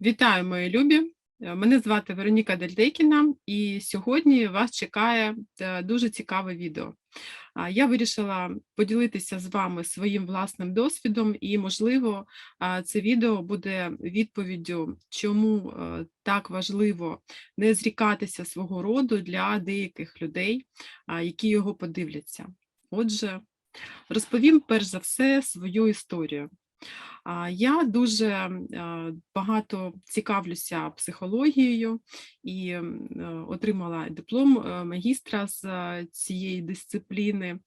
Вітаю, мої любі! Е, Мене звати Вероніка Дельдекіна, і сьогодні вас чекає е, дуже цікаве відео. Я вирішила поділитися з вами своїм власним досвідом, і, можливо, це відео буде відповіддю, чому е, так важливо не зрікатися свого роду для деяких людей, які його подивляться. Отже, розповім перш за все свою історію. Я дуже е, багато цікавлюся психологією і е, отримала диплом е, магістра з цієї дисципліни,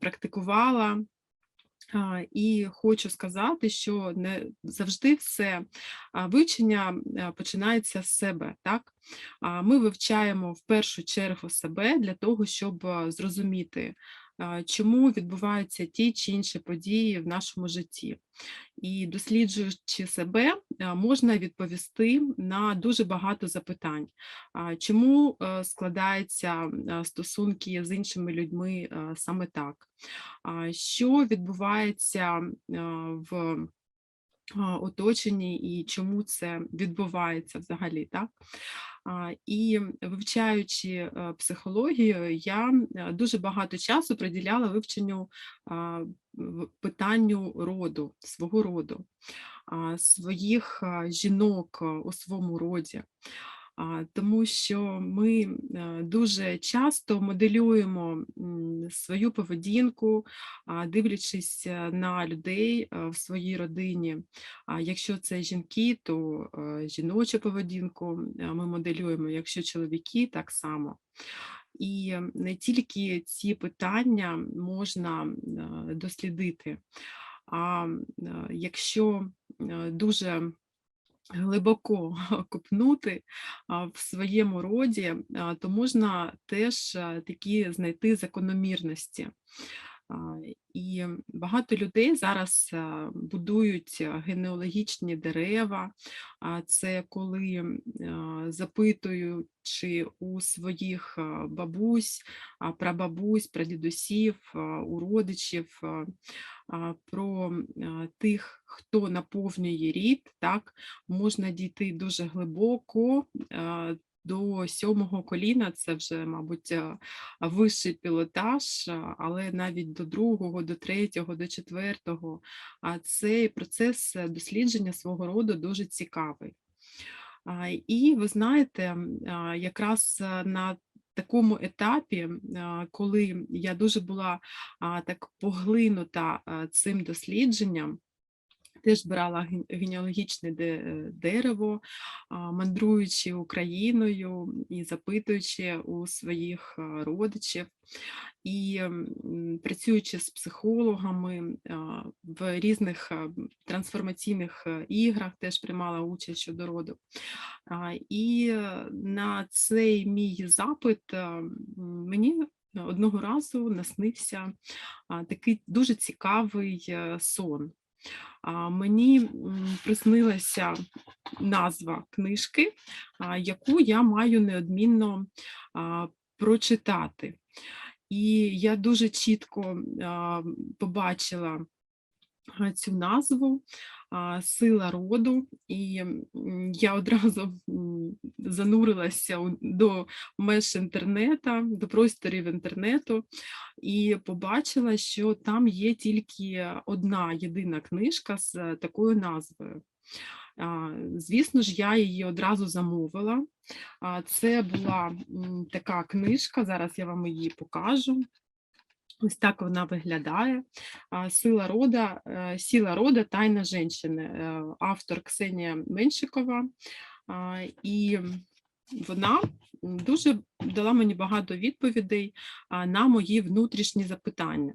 практикувала. І хочу сказати, що не завжди все вивчення починається з себе. Так? Ми вивчаємо в першу чергу себе для того, щоб зрозуміти, чому відбуваються ті чи інші події в нашому житті. І досліджуючи себе, можна відповісти на дуже багато запитань. Чому е, складаються стосунки з іншими людьми саме так? Що відбувається в оточенні і чому це відбувається взагалі? Так? І вивчаючи е, психологію, я е, дуже багато часу приділяла вивченню питанню роду, свого роду, своїх жінок у своєму роді. Тому що ми е, дуже часто моделюємо свою поведінку, дивлячись е, на людей е, в своїй родині. Якщо це жінки, то жіночу поведінку ми моделюємо, якщо чоловіки, так само. І не тільки ці питання можна дослідити, а якщо дуже глибоко копнути в своєму роді, то можна теж такі знайти закономірності. І багато людей зараз будують генеалогічні дерева. Це коли запитуючи у своїх бабусь, прабабусь, прадідусів, у родичів про тих, хто наповнює рід, так, можна дійти дуже глибоко. До сьомого коліна це вже, мабуть, а, вищий пілотаж, але навіть до другого, до третього, до четвертого. А цей процес е, дослідження свого роду дуже цікавий. І ви знаєте, якраз на такому етапі, коли я дуже була так поглинута цим дослідженням, Теж брала ген- генеалогічне е, дерево, мандруючи Україною і запитуючи у своїх родичів, і працюючи з психологами в різних трансформаційних е, іграх, теж приймала участь щодо роду. І е, на цей мій запит мені одного разу наснився такий дуже цікавий е, сон. Мені приснилася назва книжки, яку я маю неодмінно прочитати. І я дуже чітко побачила цю назву Сила роду, і я одразу занурилася до меж інтернету, до просторів інтернету, і побачила, що там є тільки одна єдина книжка з такою назвою. Звісно ж, я її одразу замовила. Це була така книжка, зараз я вам її покажу. Ось так вона виглядає. Сила рода, е, сила рода, тайна жінки. Автор Ксенія Меншикова. І вона дуже дала мені багато відповідей на мої внутрішні запитання.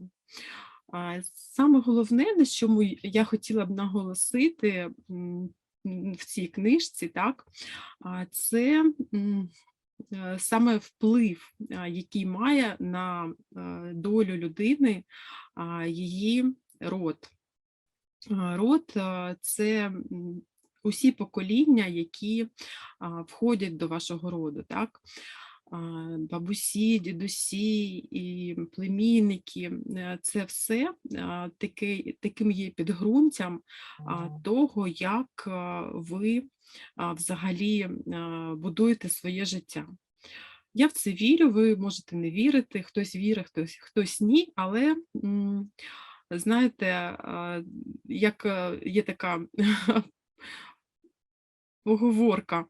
Саме головне, на чому я хотіла б наголосити в цій книжці, так, це е, саме вплив, який має на е, долю людини її род. Род це усі покоління, які входять до вашого роду. Так? Бабусі, дідусі і племінники, е, це все а, таке, таким є підґрунтям того, як ви взагалі будуєте своє життя. Я в це вірю, ви можете не вірити, хтось вірить, хтось, хтось ні, але знаєте, як е, є така поговорка,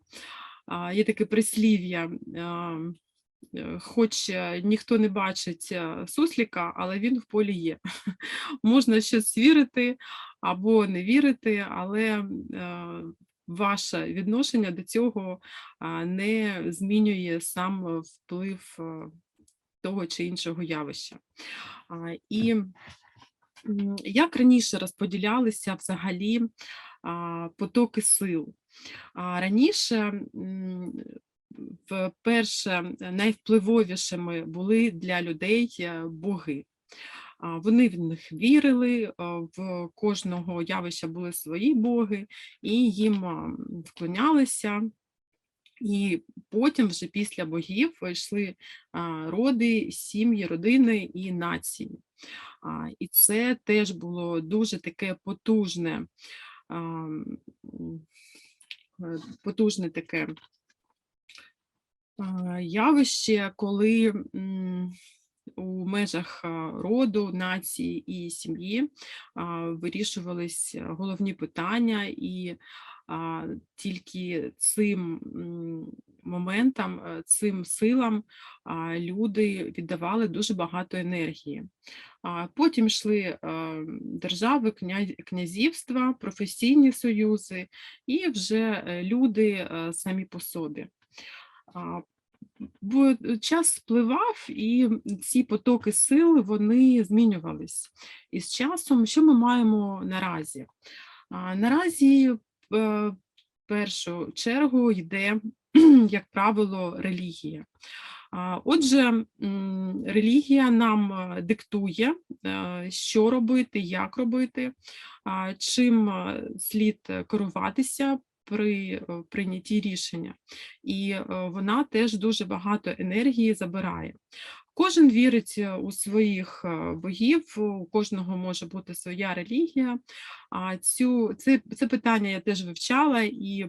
є таке прислів'я. е, Хоч е, ніхто не бачить е, сусліка, але він в полі є. Можна щось вірити або не вірити, але ваше відношення до цього не змінює сам вплив того чи іншого явища. І як раніше розподілялися взагалі потоки сил? А, Раніше м, вперше найвпливовішими були для людей е, боги. Вони в них вірили, в кожного явища були свої боги, і їм вклонялися. І потім, вже після богів, йшли роди, сім'ї, родини і нації. І це теж було дуже таке потужне, е, потужне таке явище, коли у межах роду, нації і сім'ї вирішувались головні питання, і тільки цим моментам, е, цим силам люди віддавали дуже багато енергії. Потім йшли держави, князівства, професійні союзи і вже е, люди е, самі по собі. Бо час спливав, і ці потоки сил вони змінювались. І з часом, що ми маємо наразі? Наразі е, в першу чергу йде, як правило, релігія. Отже, релігія нам е, диктує, е, що робити, як робити, чим е, слід керуватися при прийнятті рішення. І вона теж дуже багато енергії забирає. Кожен вірить е, у своїх е, богів, у кожного може бути своя релігія. А цю це, це питання я теж вивчала, і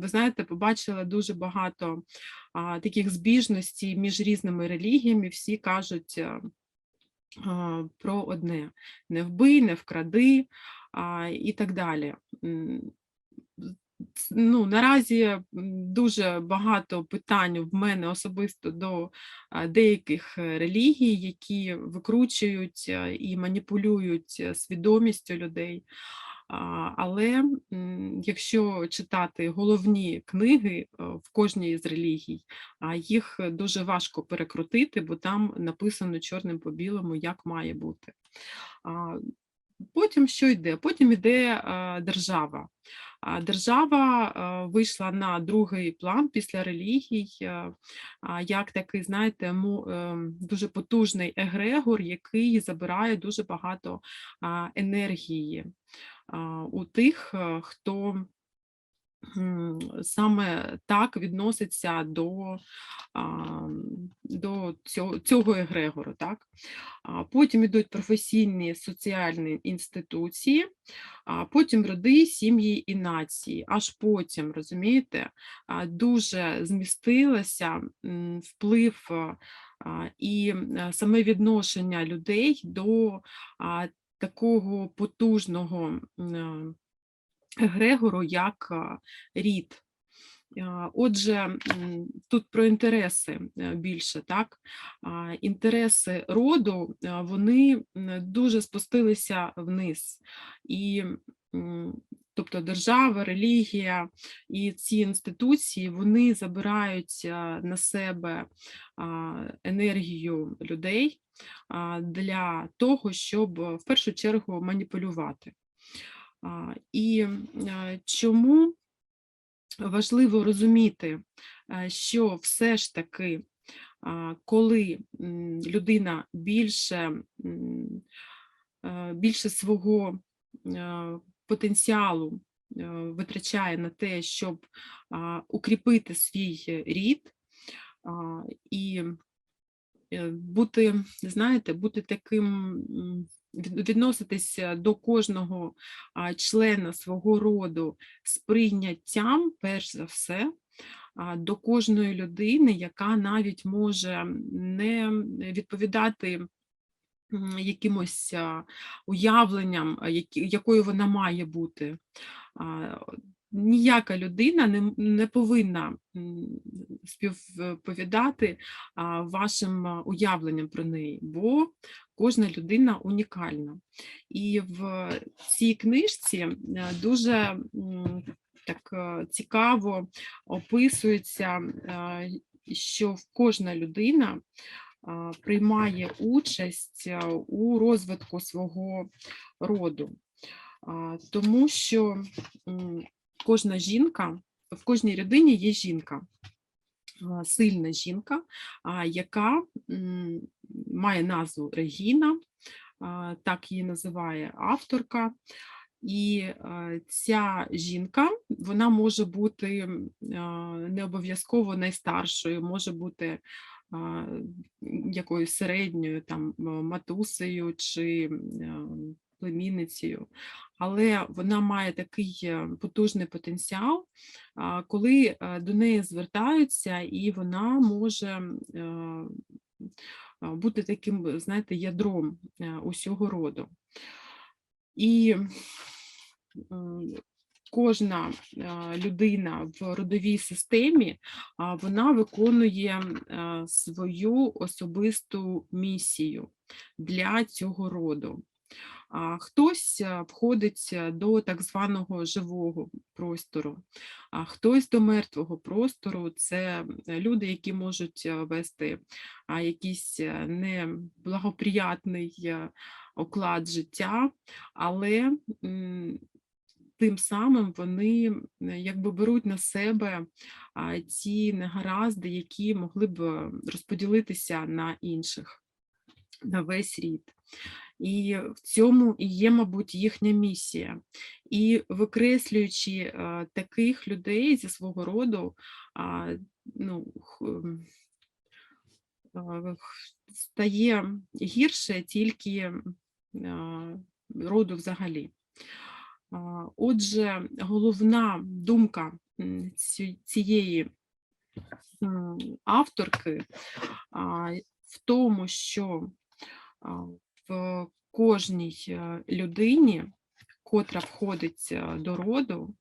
ви знаєте, побачила дуже багато а, таких збіжностей між різними релігіями. Всі кажуть е, а, про одне: не вбий, не вкради а, і так далі. Ну, наразі дуже багато питань в мене особисто до деяких е, релігій, які викручують е, і маніпулюють е, свідомістю людей. Але якщо читати головні книги в кожній з релігій, їх дуже важко перекрутити, бо там написано чорним по білому, як має бути. Потім що йде? Потім йде е, держава. Держава е, вийшла на другий план після релігій, е, як такий, знаєте, дуже потужний егрегор, який забирає дуже багато енергії у тих, хто саме так відноситься до, до цього, цього егрегору. Так? Потім йдуть професійні соціальні інституції, потім роди, сім'ї і нації. Аж потім, розумієте, дуже змістилося вплив і саме відношення людей до такого потужного м, егрегору, як рід. Отже, тут про інтереси е, більше, так? Інтереси роду, вони дуже спустилися вниз. І, тобто держава, релігія і ці інституції, вони забирають на себе енергію людей для того, щоб е, в першу чергу маніпулювати. І чому важливо розуміти, що все ж таки, коли людина більше, більше свого потенціалу витрачає на те, щоб укріпити свій рід, І е, бути, знаєте, бути таким, відноситися до кожного члена свого роду з прийняттям, перш за все, до кожної людини, яка навіть може не відповідати якимось уявленням, якою вона має бути. Ніяка людина не, не повинна співповідати вашим уявленням про неї, бо кожна людина унікальна. І в цій книжці е, дуже так е, цікаво описується, е, що кожна людина приймає участь у розвитку свого роду. Тому що кожна жінка, в кожній людині є жінка, сильна жінка, яка має назву Регіна, так її називає авторка. І ця жінка вона може бути не обов'язково найстаршою, може бути якоюсь середньою там матусею чи племінницею, але вона має такий е, потужний потенціал, коли е, до неї звертаються, і вона може е, бути таким, знаєте, ядром усього роду. І кожна людина в родовій системі вона виконує свою особисту місію для цього роду. Хтось е, входить е, до так званого живого простору, а хтось до мертвого простору це е, люди, які можуть е, вести якийсь е, неблагоприятний е, уклад життя, але тим самим вони якби беруть на себе ті негаразди, які могли б е, розподілитися на інших, на весь рід. І в цьому і є, мабуть, їхня місія. І викреслюючи таких людей зі свого роду, ну, стає гірше тільки роду взагалі. Отже, головна думка цієї авторки в тому, що в кожній е, людині, котра входить е, до роду,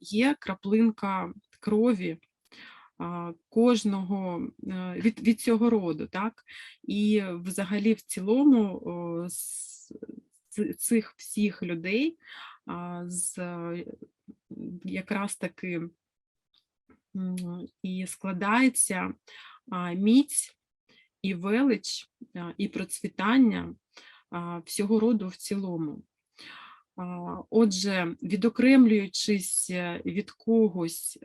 є краплинка крові кожного е, від, від цього роду, так? І взагалі в цілому з цих всіх людей з якраз таки і складається міць і велич, і процвітання всього роду в цілому. Отже, відокремлюючись е, від когось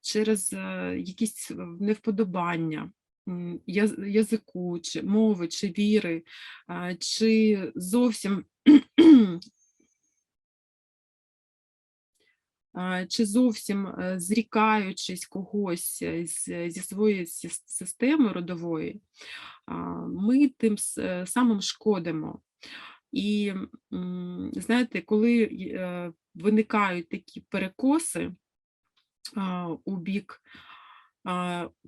через е, якісь е, невподобання язику, чи мови, чи віри, чи зовсім чи зовсім е, зрікаючись когось е, зі своєї системи родової, ми тим е, самим шкодимо. І знаєте, коли е, виникають такі перекоси у бік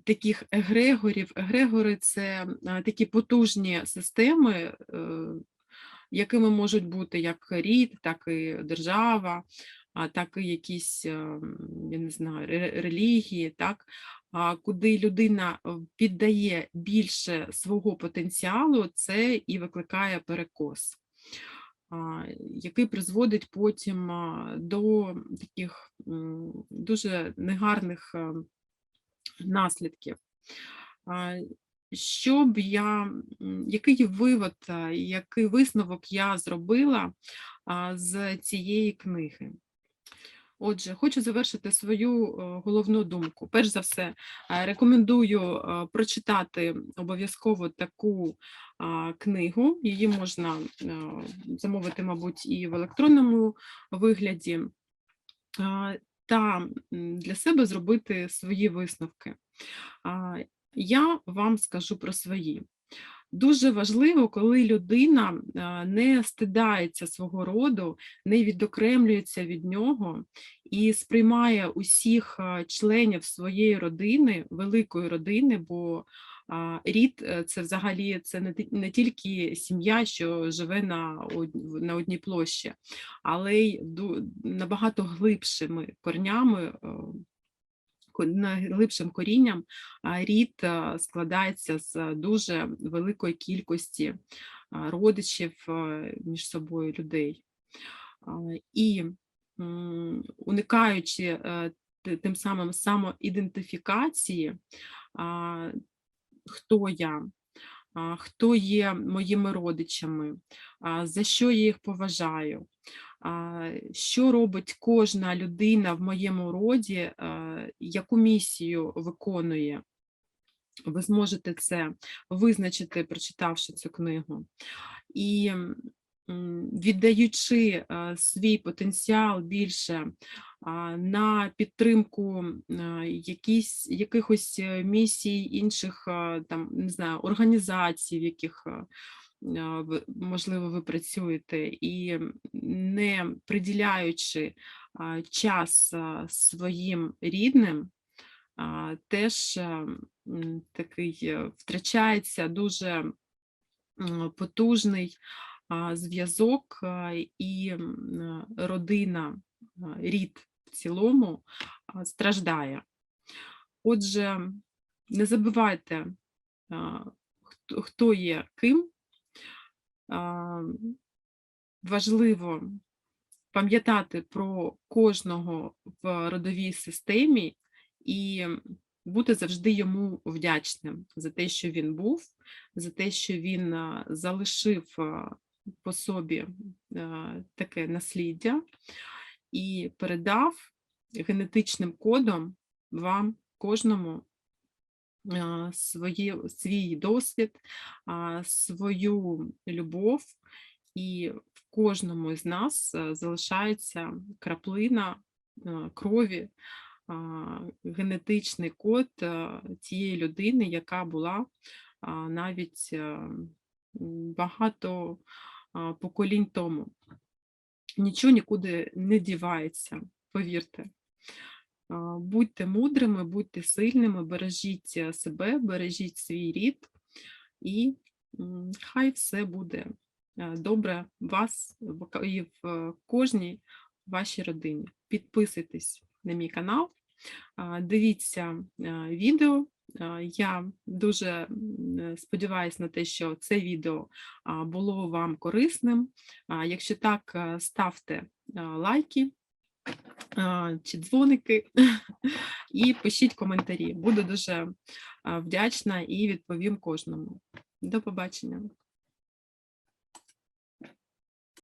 таких егрегорів, егрегори це такі потужні системи, е, якими можуть бути як рід, так і держава, так і якісь, е, я не знаю, релігії, так, куди людина е, піддає більше свого потенціалу, це і викликає перекос, який призводить потім до таких дуже негарних е, наслідків. А, Що б я, який вивод, який висновок я зробила з цієї книги? Отже, хочу завершити свою е, головну думку. Перш за все, е, рекомендую е, прочитати обов'язково таку книгу. Її можна замовити, мабуть, і в електронному вигляді. Та для себе зробити свої висновки. Я вам скажу про свої. Дуже важливо, коли людина не стидається свого роду, не відокремлюється від нього і сприймає усіх членів своєї родини, великої родини, бо рід е, це взагалі це не, ті- не тільки сім'я, що живе на, на одній площі, але й набагато глибшими корнями. Е, Найглибшим корінням рід складається з дуже великої кількості родичів між собою людей. І уникаючи е, тим самим самоідентифікації, хто я, хто є моїми родичами, за що я їх поважаю, що робить кожна людина в моєму роді, яку місію виконує. Ви зможете це визначити, прочитавши цю книгу. І віддаючи свій потенціал більше на підтримку якісь, якихось е, місій інших там, не знаю, організацій, в яких можливо ви працюєте, і не приділяючи час своїм рідним, теж такий е, втрачається дуже потужний зв'язок і родина, рід в цілому страждає. Отже, не забувайте, хто є ким. Важливо пам'ятати про кожного в родовій системі і бути завжди йому вдячним за те, що він був, за те, що він залишив по собі таке насліддя і передав генетичним кодом вам кожному свої, свій досвід, свою любов, і в кожному з нас залишається краплина крові, генетичний код тієї людини, яка була навіть багато поколінь тому. Нічого нікуди не дівається, повірте. Будьте мудрими, будьте сильними, бережіть е, себе, бережіть свій рід, і хай все буде е, добре вас і в е, кожній вашій родині. Підписуйтесь на мій канал, дивіться відео. Я дуже сподіваюся на те, що це відео було вам корисним. Якщо так, ставте лайки чи дзвоники і пишіть коментарі. Буду дуже вдячна і відповім кожному. До побачення.